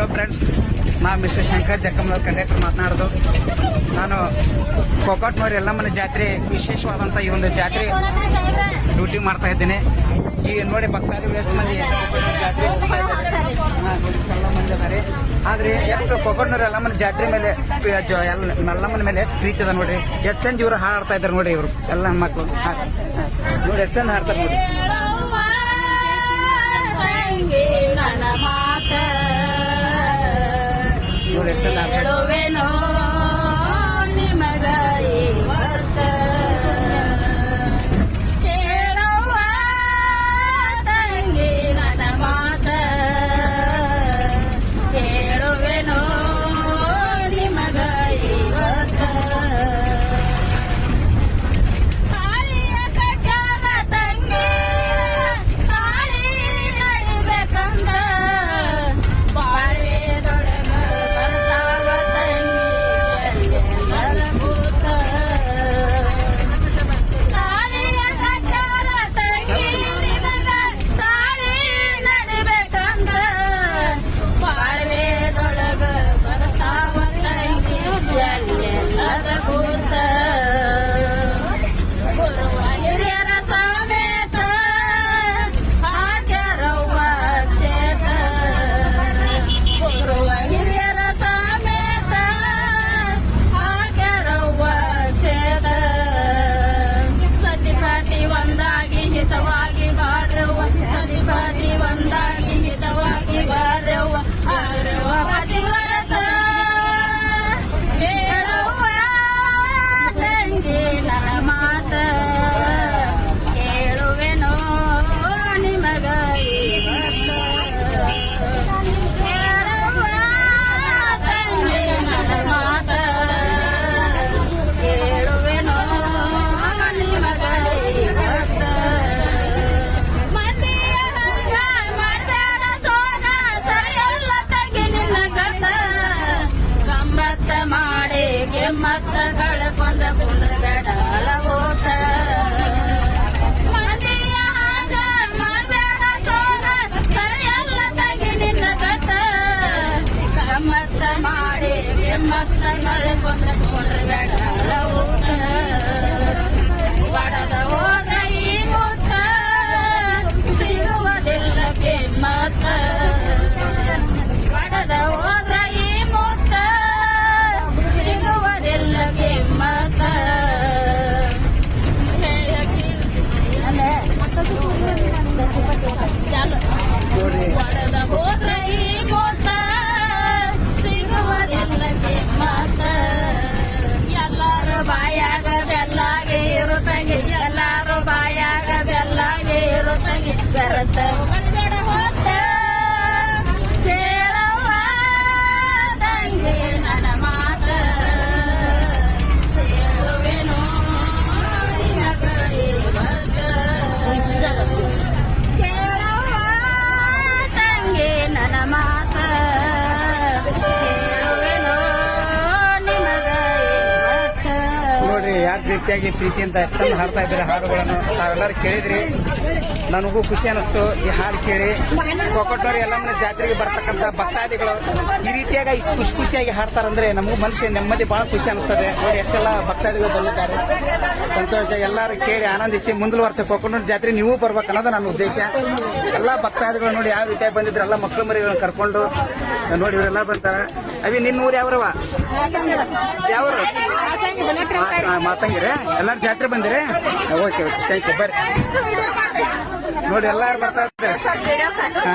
Hello friends ನಾ mister Shankar ಜಕ್ಕಮ್ಮನವ್ರ conductor ಮಾತನಾಡೋದು. ನಾನು ಕೊಕ್ಕಟ್ನವ್ರ ಎಲ್ಲಮ್ಮನ ಜಾತ್ರೆ ವಿಶೇಷವಾದಂಥ ಈ ಒಂದು ಜಾತ್ರೆ ಡ್ಯೂಟಿ ಮಾಡ್ತಾ ಇದ್ದೇನೆ. ಈಗ ನೋಡಿ ಭಕ್ತಾದಿಗಳು ಎಷ್ಟು ಮಂದಿ ಜಾತ್ರೆ ಮಂದಿ ಇದ್ದಾರೆ ಆದ್ರೆ ಎಷ್ಟು ಕೊಕ್ಕಟ್ನೂರ್ ಎಲ್ಲಮ್ಮನ ಜಾತ್ರೆ ಮೇಲೆ ಎಲ್ಲಮ್ಮನ ಮೇಲೆ ಎಷ್ಟು ಪ್ರೀತಿ ಅದ ನೋಡ್ರಿ ಎಷ್ಟು ಚಂದ ಇವರು ಹಾಡ್ತಾ ಇದ್ದಾರೆ ನೋಡಿ ಇವರು ಎಲ್ಲ ಮಕ್ಕಳು. ನೋಡಿ ಎಷ್ಟು ಚಂದ ಹಾಡ್ತಾರೆ ನೋಡಿ. ನೋಡ್ರಿ ಯಾಕೆ ರೀತಿಯಾಗಿ ಪ್ರೀತಿಯಿಂದ ಚಂದ ಹಾಡ್ತಾ ಇದ್ದಾರೆ ಹಾಡುಗಳನ್ನು? ತಾವೆಲ್ಲರೂ ಕೇಳಿದ್ರಿ. ನನಗೂ ಖುಷಿ ಅನಿಸ್ತು. ಈ ಹಾಡು ಕೇಳಿ ಕೊಕ್ಕಟ್ಟೋರು ಎಲ್ಲಮ್ಮನ ಜಾತ್ರೆಗೆ ಬರ್ತಕ್ಕಂಥ ಭಕ್ತಾದಿಗಳು ಈ ರೀತಿಯಾಗಿ ಇಷ್ಟು ಖುಷಿ ಖುಷಿಯಾಗಿ ಹಾಡ್ತಾರಂದ್ರೆ ನಮಗೂ ಮನಸ್ಸಿನ ನೆಮ್ಮದಿ ಬಹಳ ಖುಷಿ ಅನಿಸ್ತದೆ. ಅವ್ರು ಎಷ್ಟೆಲ್ಲ ಭಕ್ತಾದಿಗಳು ಬಂದಿದ್ದಾರೆ. ಸಂತೋಷ ಎಲ್ಲರೂ ಕೇಳಿ ಆನಂದಿಸಿ ಮುಂದಿನ ವರ್ಷ ಕೊಕ್ಕನೂರು ಜಾತ್ರೆ ನೀವು ಬರ್ಬೇಕು ಅನ್ನೋದು ನನ್ನ ಉದ್ದೇಶ. ಎಲ್ಲ ಭಕ್ತಾದಿಗಳು ನೋಡಿ ಯಾವ ರೀತಿಯಾಗಿ ಬಂದಿದ್ರು ಎಲ್ಲ ಮಕ್ಕಳು ಮರಿಗಳನ್ನ ಕರ್ಕೊಂಡು ನೋಡಿ ಇವರೆಲ್ಲ ಬರ್ತಾರೆ ಅವಿ ನಿನ್ನ ಊರು ಯಾವ್ರವ ಯಾವ್ರು? ಮಾತಂಗಿರ? ಎಲ್ಲಾರು ಜಾತ್ರೆ ಬಂದಿರೇ? ಓಕೆ ಓಕೆ ಥ್ಯಾಂಕ್ ಯು ಬರ್ರಿ. ನೋಡಿ ಎಲ್ಲಾರು ಬರ್ತಾ ಇದ್ದಾರೆ. ಹಾ.